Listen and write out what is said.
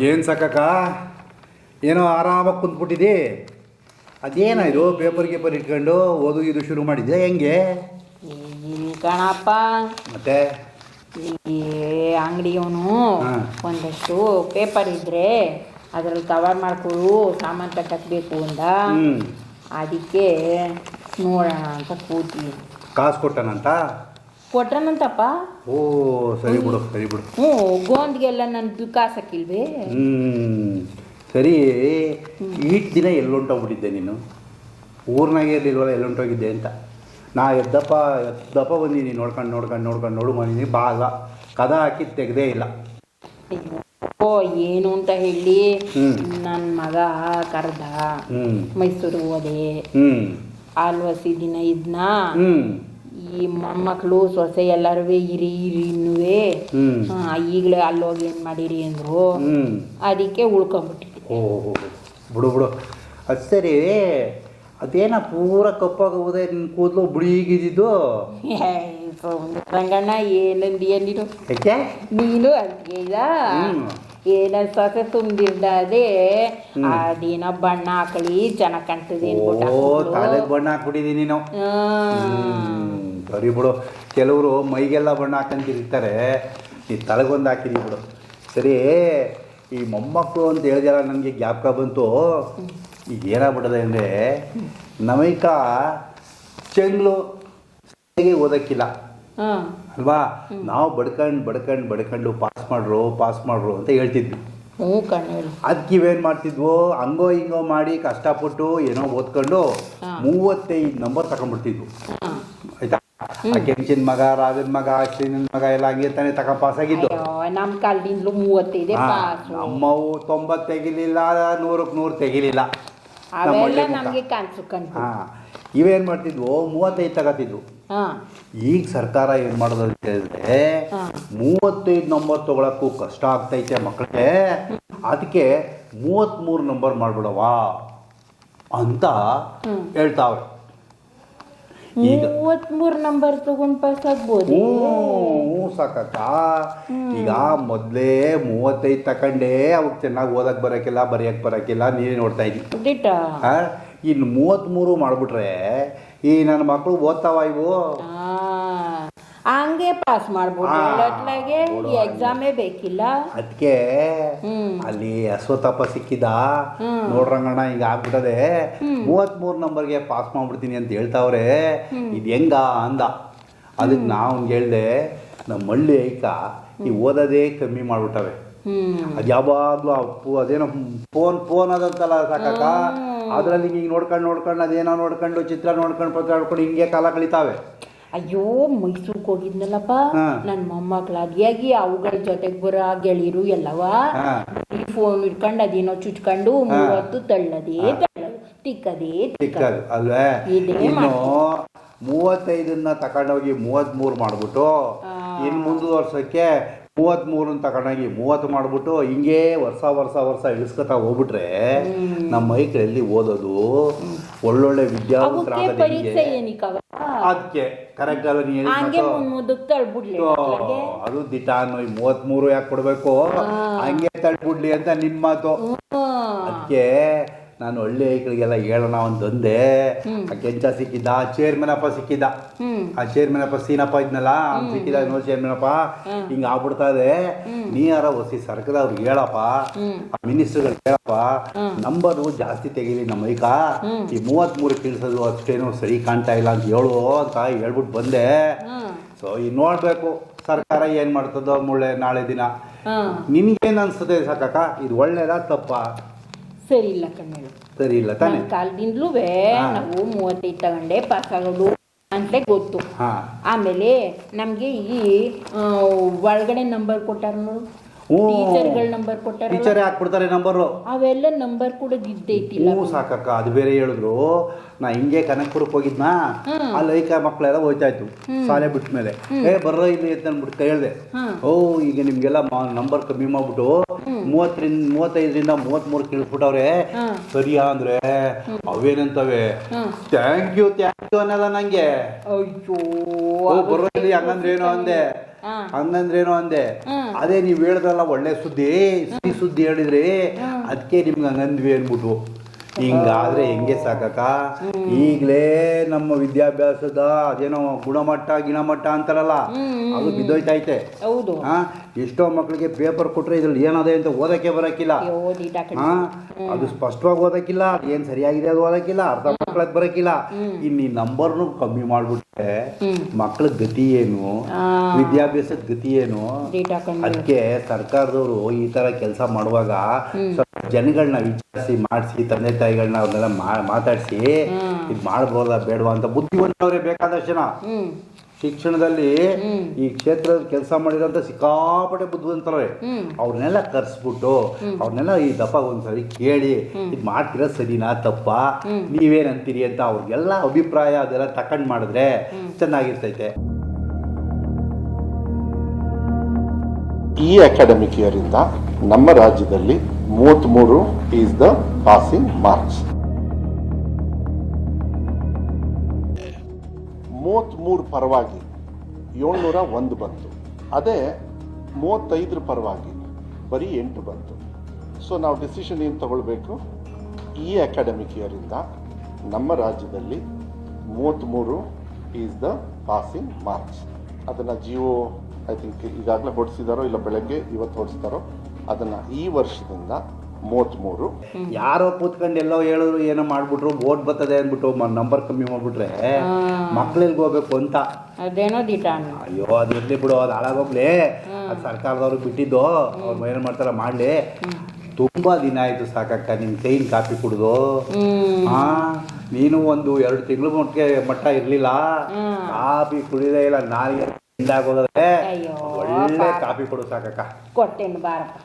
ಏನು ಸಾಕಕ್ಕ? ಏನೋ ಆರಾಮಾಗಿ ಕುಂತ್ಬಿಟ್ಟಿದ್ದಿ ಅದೇನಾಯ್ತು ಪೇಪರ್ ಗೀಪರ್ ಇಟ್ಕೊಂಡು ಓದು ಇದು ಶುರು ಮಾಡಿದ್ದೆ ಹೆಂಗೆ? ಕಣಪ್ಪ. ಮತ್ತೆ? ಈ ಅಂಗಡಿಯವನು. ಒಂದಷ್ಟು ಪೇಪರ್ ಇದ್ರೆ ಅದ್ರಲ್ಲಿ ಕವರ್ ಮಾಡ್ಕೊಳ್ಳು ಸಾಮಾನು ಕಟ್ಟಬೇಕು ಅಂದ. ಅದಕ್ಕೆ ನೋಡೋಣ ಅಂತ ಕೂತಿ ಕಾಸು ಕೊಟ್ಟನಂತ? ಕೊಟ್ರನಂತಪ್ಪ. ಓ ಸರಿ ಬಿಡು ಸರಿ ಬಿಡು. ಹ್ಞೂ ಗೋಂದ್ಗೆಲ್ಲ ನನ್ನ ಕಾಸಕ್ಕಿಲ್ವೇ? ಹ್ಞೂ ಸರಿ. ಈಟ್ ದಿನ ಎಲ್ಲೊಂಟೋಗ್ಬಿಟ್ಟಿದ್ದೆ ನೀನು. ಊರ್ನಾಗೆ ಇರಲಿಲ್ವಲ್ಲ ಎಲ್ಲೊಂಟೋಗಿದ್ದೆ ಅಂತ. ನಾ ಎದ್ದಪ್ಪ ಎದ್ದಪ್ಪ ಬಂದೀನಿ ನೋಡ್ಕೊಂಡು ನೋಡ್ಕೊಂಡು ನೋಡ್ಕೊಂಡು ನೋಡು ಬಂದಿನಿ ಬಾಲ ಕದ ಹಾಕಿ ತೆಗ್ದೇ ಇಲ್ಲ. ಓ ಏನು ಅಂತ ಹೇಳಿ ಹ್ಮ್. ನನ್ನ ಮಗ ಕರ್ದ ಹ್ಞೂ ಮೈಸೂರಿಗೆ ಹೋದೆ. ಹ್ಞೂ ಆಲ್ವಸಿ ದಿನ ಇದ್ನಾ? ಹ್ಞೂ ಈ ಮೊಮ್ಮಕ್ಕಳು ಸೊಸೆ ಎಲ್ಲರೂ ಇರಿ ಇರಿ ಇನ್ನುವೇ. ಈಗಲೇ ಅಲ್ಲೋಗಿ ಏನು ಮಾಡಿರಿ ಅಂದರು. ಅದಕ್ಕೆ ಉಳ್ಕೊಂಬಿಟ್ಟಿದ್ದೆ ಓ ಬಿಡು ಬಿಡು. ಅದು ಸರಿ. ಅದೇನ ಪೂರ ಕಪ್ಪಾಗೋದೆ ನಿನ್ನ ಕೂದಲು ಬಿಡಿಗಿದ್ದು ರಂಗಣ್ಣ ಏನಂದಿ ಅಂದಿರು ನೀನು ಹ್ಮ್. ಏನ ಸೊಸೆ ತುಂಬಿರ್ದ ಅದೇ ಅದೇನೋ ಬಣ್ಣ ಹಾಕಳಿ ಚೆನ್ನಾಗಿ ಕಾಣ್ತದೆ ಬಣ್ಣ ಹಾಕ್ಬಿಟ್ಟಿದ್ದೀನಿ ನೀನು ಹ್ಮ್, ಸರಿ ಬಿಡು. ಕೆಲವರು ಮೈಗೆಲ್ಲ ಬಣ್ಣ ಹಾಕಂತಿರ್ತಾರೆ ಈ ತಲೆಗೊಂದು ಹಾಕಿದೀವಿ ಬಿಡು. ಸರಿ ಈ ಮೊಮ್ಮಕ್ಕಳು ಅಂತ ಹೇಳಿದಾರ ನನಗೆ ಜ್ಞಾಪಕ ಬಂತು. ಈಗ ಏನಾಗ್ಬಿಟ್ಟದೆ ಅಂದರೆ ನಮೈಕ ಚೆಂಗ್ಳು ಓದಕ್ಕಿಲ್ಲ. ಅಲ್ವಾ? ನಾವು ಬಡ್ಕಂಡು ಬಡ್ಕಂಡು ಬಡ್ಕಂಡು ಪಾಸ್ ಮಾಡ್ರು ಪಾಸ್ ಮಾಡ್ರು ಅಂತ ಹೇಳ್ತಿದ್ವಿ. ಅದಕ್ಕೆ ಇವೇನು ಮಾಡ್ತಿದ್ವು? ಹಂಗೋ ಹಿಂಗೋ ಮಾಡಿ ಕಷ್ಟಪಟ್ಟು ಏನೋ ಓದ್ಕೊಂಡು. ಮೂವತ್ತೈದು ನಂಬರ್ ತಗೊಂಡ್ಬಿಡ್ತಿದ್ವು ಆ ಕೆಂಚಿನ ಮಗ ರಾಜನ ಮಗ ಅಶ್ವಿನ ಮಗ ಎಲ್ಲ ಹಂಗೆ ತಾನೇ ತಕ ಪಾಸ್ ಆಗಿದ್ದು ಅಯ್ಯೋ ನಮ್ಮ ಕಾಲದಿಂದಲೂ ಮೂವತ್ತೈದೇ ಪಾಸು. ನಮ್ಮವು ತೊಂಬತ್ತು ತೆಗಿಲಿಲ್ಲ ನೂರಕ್ಕೆ ನೂರು ತೆಗಿಲಿಲ್ಲ. ಇವೇನ್ ಅವೆಲ್ಲ. ನಮಗೆ ಹಾ ಇವೇನು ಮಾಡ್ತಿದ್ವು? ಮೂವತ್ತೈದು ತಗೋತಿದ್ವು ಈಗ ಸರ್ಕಾರ ಏನು ಮಾಡೋದು ಅಂತ ಹೇಳಿದ್ರೆ. ಮೂವತ್ತೈದು ನಂಬರ್ ತಗೊಳಕ್ಕೂ ಕಷ್ಟ ಆಗ್ತೈತೆ ಮಕ್ಕಳಿಗೆ ಅದಕ್ಕೆ ಮೂವತ್ತ್ಮೂರು ನಂಬರ್ ಮಾಡ್ಬಿಡವಾ ಅಂತ ಹ್ಮ್. ಈಗ ಮೂವತ್ಮೂರು ನಂಬರ್ ತಗೊಂಡು ಪಾಸ್ ಆಗ್ಬೋದು. ಹ್ಞೂ ಸಾಕಕ್ಕ. ಈಗ ಮೊದಲೇ ಮೂವತ್ತೈದು ತಕೊಂಡೇ ಅವಾಗ ಚೆನ್ನಾಗಿ ಓದಕ್ಕೆ ಬರಕಿಲ್ಲ ಬರೆಯಕ್ಕೆ ಬರಕಿಲ್ಲ ನೀನೇ ನೋಡ್ತಾ ಇದ್ದೀನಿ ಇನ್ನು ಮೂವತ್ತ್ಮೂರು ಮಾಡಿಬಿಟ್ರೆ ಈ ನನ್ನ ಮಕ್ಕಳು ಓದ್ತಾವ ಇವು? ಹಂಗೆ ಪಾಸ್ ಮಾಡ್ಬೋದು. ಎಕ್ಸಾಮ್ ಈ ಎಕ್ಸಾಮೇ ಬೇಕಿಲ್ಲ. ಅದಕ್ಕೆ. ಅಲ್ಲಿ ಅಶ್ವತ್ಥಪ್ಪ ಸಿಕ್ಕಿದ. ನೋಡ್ರಂಗಣ್ಣ ಈಗ ಆಗ್ಬಿಟ್ಟದೆ. ಮೂವತ್ಮೂರು ನಂಬರ್ಗೆ ಪಾಸ್ ಮಾಡ್ಬಿಡ್ತೀನಿ ಅಂತ ಹೇಳ್ತಾವ್ರೆ. ಇದು ಹೆಂಗ ಅಂದ. ಅದಕ್ಕೆ ನಾವು ಹೇಳ್ದೆ ನಮ್ಮ ಹಳ್ಳಿ ಐಕ ಈ ಓದೋದೇ ಕಮ್ಮಿ ಮಾಡ್ಬಿಟ್ಟವೆ. ಅದು ಯಾವಾಗಲೂ ಅಪ್ಪು ಅದೇನೋ ಫೋನ್ ಫೋನ್ ಅದಂತಲ್ಲ ಸಾಕಕ್ಕ ಅದ್ರಲ್ಲಿ ಹಿಂಗೆ ನೋಡ್ಕೊಂಡು ನೋಡ್ಕೊಂಡು ಅದೇನೋ ನೋಡ್ಕೊಂಡು ಚಿತ್ರ ನೋಡ್ಕೊಂಡು ಪತ್ರ ನೋಡ್ಕೊಂಡು ಹಿಂಗೆ ಕಾಲ ಕಳಿತಾವೆ. ಅಯ್ಯೋ ಮೈಸೂರ್ಗೆ ಹೋಗಿದ್ನಲ್ಲಪ್ಪ. ನನ್ ನನ್ನ ಮೊಮ್ಮಕ್ಳು ಅದಿಯಾಗಿ ಅವುಗಳ ಜೊತೆಗೆ ಬರೋ ಗೆಳೆಯರು ಎಲ್ಲವ. ಈ ಫೋನ್ ಇಟ್ಕೊಂಡು ಅದೇನೋ ಚುಚ್ಕೊಂಡು ಮೂವತ್ತು ತಳ್ಳದೇ ತಳ್ಳದು. ತಿಕ್ಕದೇ ತಿಕ್ಕದು ಅಲ್ವೇ? ಇನ್ನು ಮೂವತ್ತೈದನ್ನ ತಗೊಂಡೋಗಿ ಮೂವತ್ಮೂರು ಮಾಡ್ಬಿಟ್ಟು. ಇನ್ನು ಮುಂದುವರ್ಸೋಕ್ಕೆ ಮೂವತ್ತ್ಮೂರನ್ನ ತಗೊಂಡೋಗಿ ಮೂವತ್ತು ಮಾಡ್ಬಿಟ್ಟು ಹಿಂಗೇ ವರ್ಷ ವರ್ಷ ವರ್ಷ ಇಳಿಸ್ಕೊತಾ ಹೋಗ್ಬಿಟ್ರೆ ನಮ್ಮ ಎಲ್ಲಿ ಓದೋದು ಒಳ್ಳೊಳ್ಳೆ ವಿದ್ಯಾವಂತರಾದ ಪರೀಕ್ಷೆ ಅದಕ್ಕೆ ಕರೆಕ್ಟ್ ಅಲ್ಲ ನೀ ಹೇಳಿದ್ ಹಂಗೆ ಮಾತು. ಮುಂದಕ್ಕೆ ತಳ್ಬಿಡ್ಲಿ ಓ, ಅದು ದಿಟ ಅನ್ನೋ ಈ ಮೂವತ್ತ್ಮೂರು ಯಾಕೆ ಕೊಡಬೇಕು? ಹಂಗೆ ತಳ್ಬಿಡ್ಲಿ ಅಂತ ನಿಮ್ಮ ಮಾತು. ಅದಕ್ಕೆ ನಾನು ಹಳ್ಳಿ ಐಕ್ಳಿಗೆಲ್ಲ ಹೇಳೋಣ ಒಂದೊಂದೇ ಆ ಕೆಂಚ ಸಿಕ್ಕಿದ್ದ ಚೇರ್ಮನ್ ಅಪ್ಪ ಸಿಕ್ಕಿದ್ದ. ಆ ಚೇರ್ಮನ್ ಅಪ್ಪ ಸೀನಪ್ಪ ಇದ್ನಲ್ಲ ಅವ್ನು ಸಿಕ್ಕಿದ ನೋ ಚೇರ್ಮನ್ ಅಪ್ಪ. ಹಿಂಗೆ ಆಗ್ಬಿಡ್ತಾ ಇದೆ. ನೀ ಯಾರ ಒಸಿ ಸರ್ಕಾರ ಅವ್ರಿಗೆ ಹೇಳಪ್ಪ. ಆ ಮಿನಿಸ್ಟರ್ಗಳು ಹೇಳಪ್ಪ ನಂಬರು ಜಾಸ್ತಿ ತೆಗೀಲಿ ನಮ್ಮ ಐಕ ಈ ಮೂವತ್ತ್ಮೂರು ಕೀಳ್ಸೋದು ಅಷ್ಟೇನು ಸರಿ ಕಾಣ್ತಾ ಇಲ್ಲ ಅಂತ ಹೇಳು ಅಂತ ಹೇಳ್ಬಿಟ್ಟು ಬಂದೆ. ಸೊ ಈಗ ನೋಡ್ಬೇಕು ಸರ್ಕಾರ ಏನು ಮಾಡ್ತದೋ ಮುಳ್ಳೆ ನಾಳೆ ದಿನ. ನಿನ್ಗೇನು ಅನ್ಸುತ್ತೆ ಸಾಕಕ್ಕ? ಇದು ಒಳ್ಳೇದಾ ತಪ್ಪಾ? ಸರಿ ಇಲ್ಲ ಕಣ್ಣು ಸರಿ ಇಲ್ಲ ತಾನೆ ಕಾಲದಿಂದಲೂ. ನಾವು ಮೂವತ್ತೈದು ತಗೊಂಡೆ ಪಾಸ್ ಆಗೋದು ಅಂತ ಗೊತ್ತು ಆಮೇಲೆ ನಮಗೆ ಈ ಒಳಗಡೆ ನಂಬರ್ ಕೊಟ್ಟಾರ ನೋಡು. ಟೀಚರ್ಗಳ ನಂಬರ್ ಕೊಟ್ಟಾರ ಟೀಚರೇ ಹಾಕ್ಬಿಡ್ತಾರೆ ನಂಬರು ಅವೆಲ್ಲ ನಂಬರ್ ಕೂಡ ಇದ್ದೈತಿಲ್ಲ. ಹ್ಞೂ ಸಾಕಕ್ಕ ಅದು ಬೇರೆ ಹೇಳಿದ್ರು. ನಾ ಹಿಂಗೆ ಕನಕಪುರಕ್ಕೆ ಹೋಗಿದ್ನಾ? ಅಲ್ಲಿ ಐಕ ಮಕ್ಕಳೆಲ್ಲ ಹೋಯ್ತಾ ಇತ್ತು ಶಾಲೆ ಬಿಟ್ಟ ಮೇಲೆ ಏ ಬರೋ ಇಲ್ಲಿ ಅಂತ ಅಂದ್ಬಿಟ್ಟು ಹೇಳ್ದೆ ಹ್ಮ್. ಓ ಈಗ ನಿಮ್ಗೆಲ್ಲ ನಂಬರ್ ಕಮ್ಮಿ ಮಾಡ್ಬಿಟ್ಟು ಮೂವತ್ತರಿಂದ ಮೂವತ್ತೈದರಿಂದ ಮೂವತ್ತ್ಮೂರು ಕಳಿಸ್ಬಿಟ್ಟವ್ರೆ ಹ್ಮ್. ಸರಿಯಾ ಅಂದ್ರೆ ಅವೇನಂತವೆ. ಥ್ಯಾಂಕ್ ಯು ಥ್ಯಾಂಕ್ ಯು ಅನ್ನಲ್ಲ ನಂಗೆ. ಅಯ್ಯೋ ಬರೋ ಇಲ್ಲಿ ಹಂಗಂದ್ರೆ ಏನು ಅಂದೆ. ಹಂಗಂದ್ರೇನೋ ಅಂದೆ. ಅದೇ ನೀವು ಹೇಳಿದ್ರಲ್ಲ ಒಳ್ಳೆ ಸುದ್ದಿ ಸಿಹಿ ಸುದ್ದಿ ಹೇಳಿದ್ರಿ ಅದಕ್ಕೆ ನಿಮ್ಗೆ ಹಂಗಂದ್ವಿ ಅನ್ಬಿಟ್ಟು ಹಿಂಗಾದ್ರೆ ಹೆಂಗೆ ಸಾಕಕ್ಕ? ಈಗಲೇ ನಮ್ಮ ವಿದ್ಯಾಭ್ಯಾಸದ ಅದೇನೋ ಗುಣಮಟ್ಟ ಗಿಣಮಟ್ಟ ಅಂತಾರಲ್ಲ ಅದು ಬಿದ್ದೋಯ್ತೈತೆ ಹೌದು. ಎಷ್ಟೋ ಮಕ್ಕಳಿಗೆ ಪೇಪರ್ ಕೊಟ್ರೆ ಇದ್ರಲ್ಲಿ ಏನದೆ ಅಂತ ಓದಕ್ಕೆ ಬರಕ್ಕಿಲ್ಲ ಹಾ ಅದು ಸ್ಪಷ್ಟವಾಗಿ ಓದಕ್ಕಿಲ್ಲ ಏನ್ ಸರಿಯಾಗಿದೆ ಅದು ಓದಕ್ಕಿಲ್ಲ ಅರ್ಧ ಮಕ್ಕಳಿಗೆ ಬರಕ್ಕಿಲ್ಲ ಇನ್ನು ಈ ನಂಬರ್ನು ಕಮ್ಮಿ ಮಾಡ್ಬಿಟ್ರೆ ಮಕ್ಕಳ ಗತಿ ಏನು. ವಿದ್ಯಾಭ್ಯಾಸದ ಗತಿ ಏನು? ಅದಕ್ಕೆ ಸರ್ಕಾರದವರು ಈ ತರ ಕೆಲಸ ಮಾಡುವಾಗ ಸ್ವಲ್ಪ ಜನಗಳನ್ನ ವಿಚಾರಿಸಿ ಮಾಡಿಸಿ ತಂದೆ ತಾಯಿಗಳನ್ನ ಅವ್ರನ್ನೆಲ್ಲ ಮಾತಾಡಿಸಿ ಇದು ಮಾಡ್ಬೋದಾ ಬೇಡವಾ ಅಂತ ಬುದ್ಧಿವಂತವ್ರೆ ಬೇಕಾದಷ್ಟು ಜನ. ಶಿಕ್ಷಣದಲ್ಲಿ ಈ ಕ್ಷೇತ್ರದ ಕೆಲಸ ಮಾಡಿರೋಂಥ ಸಿಕ್ಕಾಪಟ್ಟೆ ಬುದ್ಧಿವಂತರೇ. ಅವ್ರನ್ನೆಲ್ಲ ಕರ್ಸ್ಬಿಟ್ಟು ಅವ್ರನ್ನೆಲ್ಲ ಈ ದಪ್ಪ ಒಂದ್ಸರಿ ಕೇಳಿ ಇದು ಮಾಡ್ತಿರೋ ಸರಿನಾ ತಪ್ಪ? ನೀವೇನಂತೀರಿ ಅಂತ ಅವ್ರಿಗೆಲ್ಲ ಅಭಿಪ್ರಾಯ ಅದೆಲ್ಲ ತಕೊಂಡ್ ಮಾಡಿದ್ರೆ ಚೆನ್ನಾಗಿರ್ತೈತೆ. ಈ ಅಕಾಡೆಮಿಕ್ ಇಯರಿಂದ ನಮ್ಮ ರಾಜ್ಯದಲ್ಲಿ ಮೂವತ್ತ್ಮೂರು ಈಸ್ ದ ಪಾಸಿಂಗ್ ಮಾರ್ಕ್ಸ್ ಮೂವತ್ತ್ಮೂರು ಪರವಾಗಿ ಏಳ್ನೂರ ಒಂದು ಬಂತು. ಅದೇ ಮೂವತ್ತೈದರ ಪರವಾಗಿ ಬರೀ ಎಂಟು ಬಂತು. ಸೊ ನಾವು ಡಿಸಿಷನ್ ಏನು ತಗೊಳ್ಬೇಕು? ಈ ಅಕಾಡೆಮಿಕ್ ಇಯರಿಂದ ನಮ್ಮ ರಾಜ್ಯದಲ್ಲಿ ಮೂವತ್ತ್ಮೂರು ಈಸ್ ದ ಪಾಸಿಂಗ್ ಮಾರ್ಕ್ಸ್ ಅದನ್ನು ಜಿಯೋ ಐ ಥಿಂಕ್ ಈಗಾಗಲೇ ಹೊಡಿಸಿದಾರೋ ಇಲ್ಲ ಬೆಳಗ್ಗೆ ಇವತ್ತು ಹೊಡಿಸ್ತಾರೋ ಅದನ್ನು ಈ ವರ್ಷದಿಂದ ಮೂವತ್ತ್ಮೂರು ಯಾರೋ ಕೂತ್ಕೊಂಡು ಎಲ್ಲೋ ಹೇಳಿದ್ರು ಏನೋ ಮಾಡ್ಬಿಟ್ರು ಓಟ್ ಬರ್ತದೆ ಅಂದ್ಬಿಟ್ಟು ನಂಬರ್ ಕಮ್ಮಿ ಮಾಡ್ಬಿಟ್ರೆ ಮಕ್ಳಿಗೆ ಹೋಗ್ಬೇಕು ಅಂತ. ಅದೇನೋ ದಿಟ ಅಯ್ಯೋ ಅದು ಇರ್ಲಿ ಬಿಡು ಅದು ಹಾಳಾಗೋಗ್ಲಿ. ಅದು ಸರ್ಕಾರದವ್ರಿಗೆ ಬಿಟ್ಟಿದ್ದು. ಅವ್ರು ಏನು ಮಾಡ್ತಾರ ಮಾಡಲಿ. ತುಂಬಾ ದಿನ ಆಯ್ತು ಸಾಕಕ್ಕ ನೀನ್ ಕೈನ್ ಕಾಫಿ ಕುಡ್ದು. ಆ ಹಾ ನೀನು ಒಂದು ಎರಡು ತಿಂಗಳು ಮಟ್ಟಿಗೆ ಮಟ್ಟ ಇರ್ಲಿಲ್ಲ. ಕಾಫಿ ಕುಡಿದೇ ಇಲ್ಲ ನಾಲ್ಕು ಒಳ್ಳೆ. ಕಾಫಿ ಕೊಡು ಸಾಕಕ್ಕ. ಕೊಟ್ಟೇನು ಬಾರಪ್ಪ.